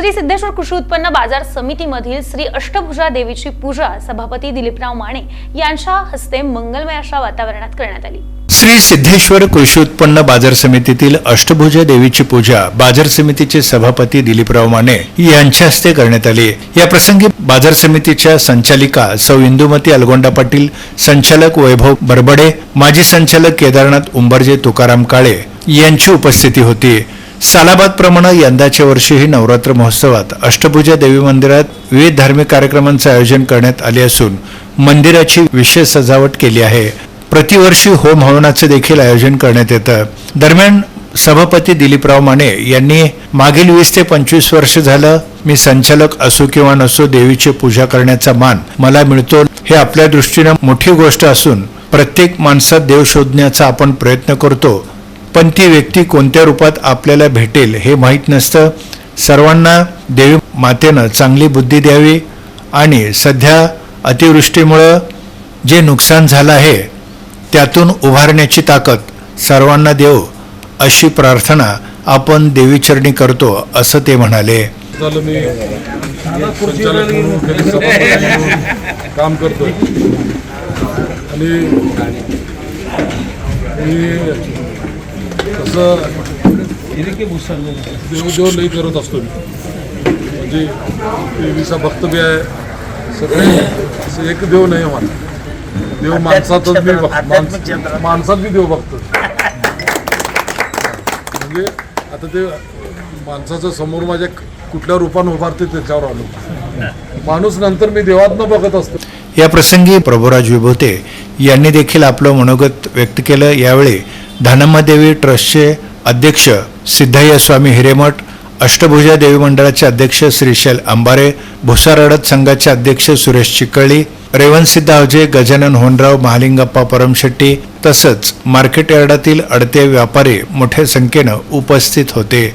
श्री सिद्धेश्वर कृषी उत्पन्न बाजार समितीमधील श्री अष्टभुजा देवीची पूजा सभापती दिलीपराव माने यांच्या हस्ते मंगलमय अशा वातावरणात करण्यात आली. श्री सिद्धेश्वर कृषी उत्पन्न बाजार समितीतील अष्टभुजा देवीची पूजा बाजार समितीचे सभापती दिलीपराव माने यांच्या हस्ते करण्यात आली. या प्रसंगी बाजार समितीच्या संचालिका सौ इंदुमती अलगोंडा पाटील संचालक वैभव बरबडे माजी संचालक केदारनाथ उंबरजे तुकाराम काळे यांची उपस्थिती होती. सालाबादप्रमाणे यंदाच्या वर्षीही नवरात्र महोत्सवात अष्टभुजा देवी मंदिरात विविध धार्मिक कार्यक्रमांचे आयोजन करण्यात आले असून मंदिराची विशेष सजावट केली आहे. प्रतिवर्षी होम हवनाचे देखील आयोजन करण्यात येतं. दरम्यान सभापती दिलीपराव माने यांनी मागील वीस ते पंचवीस वर्ष झालं मी संचालक असो किंवा नसो देवीची पूजा करण्याचा मान मला मिळतो हे आपल्या दृष्टीनं मोठी गोष्ट असून प्रत्येक माणसात देव शोधण्याचा आपण प्रयत्न करतो. पण ती व्यक्ती कोणत्या रूपात आपल्याला भेटेल हे माहीत नसतं. सर्वांना देवी मातेनं चांगली बुद्धी द्यावी आणि सध्या अतिवृष्टीमुळं जे नुकसान झालं आहे त्यातून उभारण्याची ताकद सर्वांना देव अशी प्रार्थना आपण देवीचरणी करतो असं ते म्हणाले. काम करतोय. आणि देवदेव लई करत असतो मी. म्हणजे देवीचा भक्त बी आहे सगळे. असं एक देव नाही आहे मला देव माणसातच मी माणसात बी देव बघतो म्हणजे आता ते माणसाचं समोर माझ्या कुठल्या रूपानं उभारते त्याच्यावर आलो. माणूस नंतर मी देवातनं बघत असतो. या प्रसंगी प्रभुराज विभूते यांनी देखील आपलं मनोगत व्यक्त केलं. यावेळी धनम्मदेवी ट्रस्टचे अध्यक्ष सिद्धय्या स्वामी हिरेमठ अष्टभुजा देवी मंडळाचे अध्यक्ष श्रीशैल अंबारे भुसारडत संघाचे अध्यक्ष सुरेश चिकळी रेवणसिद्ध अवजे गजानन होनराव महालिंगप्पा परमशेट्टी तसंच मार्केट यार्डातील अडते व्यापारी मोठ्या संख्येनं उपस्थित होते.